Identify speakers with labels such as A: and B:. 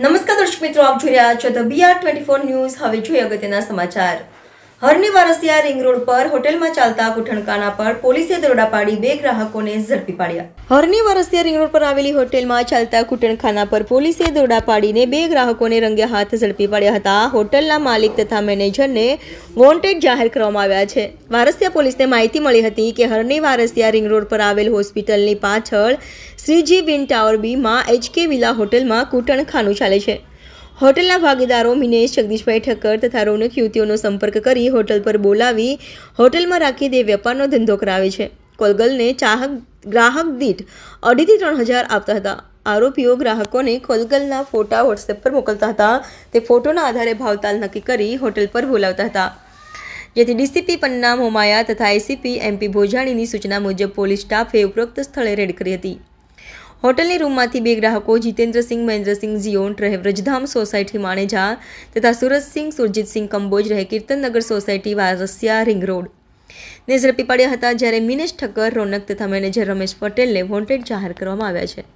A: નમસ્કાર દર્શક મિત્રો, આપ જોઈ રહ્યા છો the BR twenty four news. હવે જોઈએ અગત્યના સમાચાર. હરની વારસિયા રિંગ રોડ પર હોટેલમાં ચાલતા કુઠણકાના પર પોલીસે દરોડા પાડી બે ગ્રાહકોને ઝડપી પાડ્યા. હરની વારસિયા રિંગ રોડ પર આવેલી હોટેલમાં ચાલતા કુટણખાના પર પોલીસે દરોડા પાડીને બે ગ્રાહકોને રંગે હાથ ઝડપી પાડ્યા હતા. હોટલના માલિક તથા મેનેજરને વોન્ટેડ જાહેર કરવામાં આવ્યા છે. વારસિયા પોલીસને માહિતી મળી હતી કે હરની વારસિયા રિંગ રોડ પર આવેલ હોસ્પિટલની પાછળ શ્રીજી વિન ટાવર બીમાં એચકે વિલા હોટલમાં કૂટણખાનું ચાલે છે. હોટલના ભાગીદારો મિનેશ, જગદીશભાઈ ઠક્કર તથા રોનક યુવતીઓનો સંપર્ક કરી હોટલ પર બોલાવી હોટલમાં રાખી તે વેપારનો ધંધો કરાવે છે. કોલગલને ચાહક ગ્રાહક દીઠ અઢીથી ત્રણ હજાર આપતા હતા. આરોપીઓ ગ્રાહકોને કોલગલના ફોટા વોટ્સએપ પર મોકલતા હતા. તે ફોટોના આધારે ભાવતાલ નક્કી કરી હોટલ પર બોલાવતા હતા. જેથી ડીસીપી પન્ના મોમાયા તથા એસીપી એમપી ભોજાણીની સૂચના મુજબ પોલીસ સ્ટાફે ઉપરોક્ત સ્થળે રેડ કરી હતી. હોટલની રૂમમાંથી બે ગ્રાહકો જીતેન્દ્રસિંહ, મહેન્દ્રસિંહ જીઓન રહે વ્રજધામ સોસાયટી માણેજા તથા સુરજસિંહ, સુરજીતસિંહ કંબોજ રહે Kirtannagar society Varasiya ring road. ને ઝડપી પાડ્યા હતા જ્યારે મિનેશ ઠક્કર, રોનક તથા મેનેજર રમેશ પટેલને વોન્ટેડ જાહેર કરવામાં આવ્યા છે.